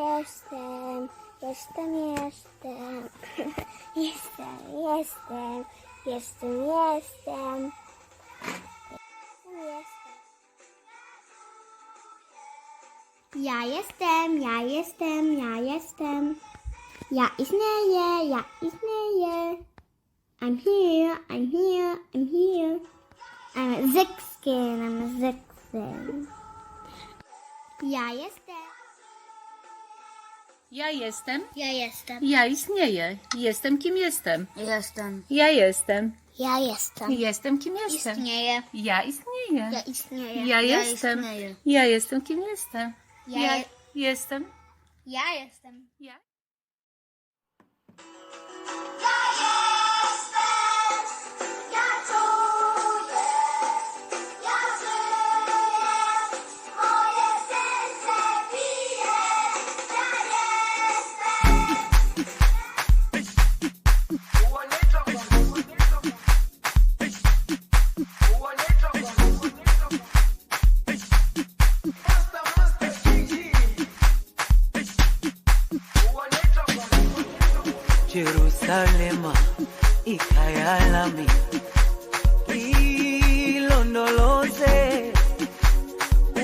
Jestem, jestem. Jestem, jestem. Jestem, jestem. Jestem. Ja jestem, ja jestem, ja jestem. Ja istnieję, ja istnieję. I'm here, I'm here, I'm here. I'm a Zixkin, I'm a Zixkin. Ja jestem. Ja jestem, Ja jestem. ja istnieję. Jestem kim jestem. Jestem. Ja jestem. Ja jestem. Jestem kim jestem. Istnieję. Ja istnieję. Ja istnieję. Ja jestem. istnieję. Ja jestem kim jestem. Ja Ja je- jestem. Ja jestem. Ja Jerusalema ikhaya lami ilondoloze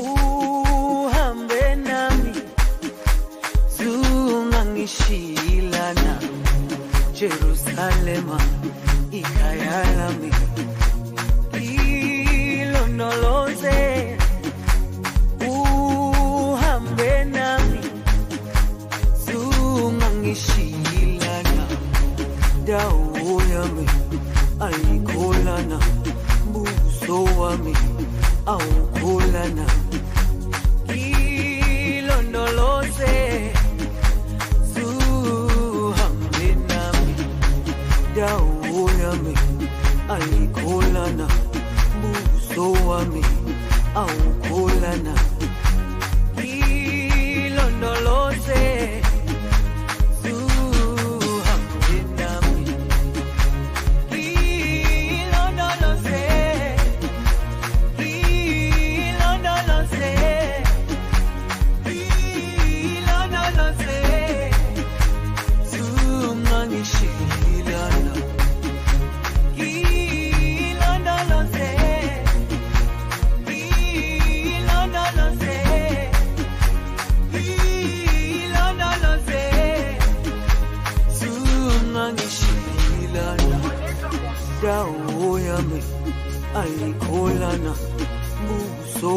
uhambe nami. Zungangishilana Jerusalema ikhaya lami ilondoloze dawo yami ayikholana buso wami awukholana ilondoloze zuhambe nami dawo yami ayikholana buso wami awukholana dawo yami ayikholana buso